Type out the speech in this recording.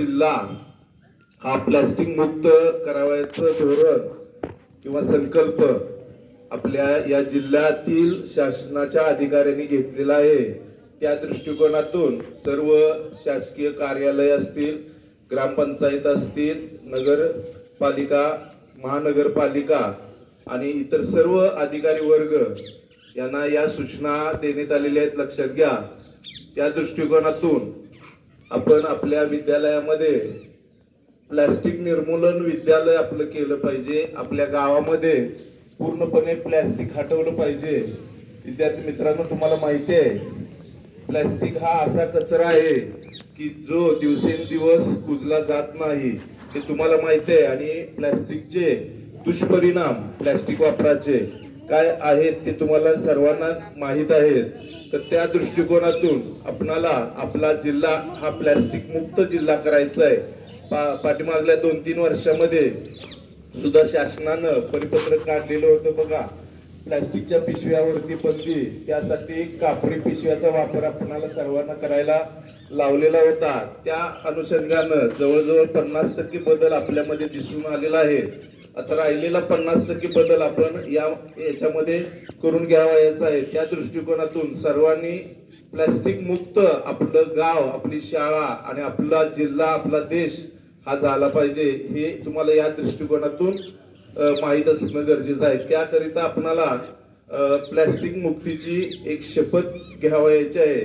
जिल्हा हा प्लॅस्टिक मुक्त करावायचं धोरण किंवा संकल्प आपल्या या जिल्ह्यातील शासनाच्या अधिकाऱ्यांनी घेतलेला आहे. त्या दृष्टिकोनातून सर्व शासकीय कार्यालय असतील ग्रामपंचायत असतील नगरपालिका महानगरपालिका आणि इतर सर्व अधिकारी वर्ग यांना या सूचना देण्यात आलेल्या आहेत. लक्षात घ्या. त्या दृष्टिकोनातून आपण आपल्या विद्यालयामध्ये प्लॅस्टिक निर्मूलन विद्यालय आपलं केलं पाहिजे. आपल्या गावामध्ये पूर्णपणे प्लॅस्टिक हटवलं पाहिजे. विद्यार्थी मित्रांनो तुम्हाला माहिती आहे प्लॅस्टिक हा असा कचरा आहे की जो दिवसेंदिवस कुजला जात नाही. हे तुम्हाला माहिती आहे. आणि प्लॅस्टिकचे दुष्परिणाम प्लॅस्टिक वापराचे काय आहेत ते तुम्हाला सर्वांना माहीत आहेत. तर त्या दृष्टिकोनातून आपणाला आपला जिल्हा हा प्लॅस्टिक मुक्त जिल्हा करायचा आहे. पा पाठीमागल्या दोन तीन वर्षामध्ये सुद्धा शासनानं परिपत्रक काढलेलं होतं बघा. प्लॅस्टिकच्या पिशव्यावरती बंदी त्यासाठी कापडी पिशव्याचा वापर आपणाला सर्वांना करायला लावलेला होता. त्या अनुषंगानं जवळजवळ पन्नास टक्के बदल आपल्यामध्ये दिसून आलेला आहे. आता राहिलेला पन्नास टक्के बदल आपण या याच्यामध्ये करून घ्यावा याचा आहे. त्या दृष्टिकोनातून सर्वांनी प्लॅस्टिक मुक्त आपलं गाव आपली शाळा आणि आपला जिल्हा आपला देश हा झाला पाहिजे हे तुम्हाला या दृष्टिकोनातून माहीत असणं गरजेचं आहे. त्याकरिता आपणाला प्लॅस्टिक मुक्तीची एक शपथ घ्यावयाची आहे.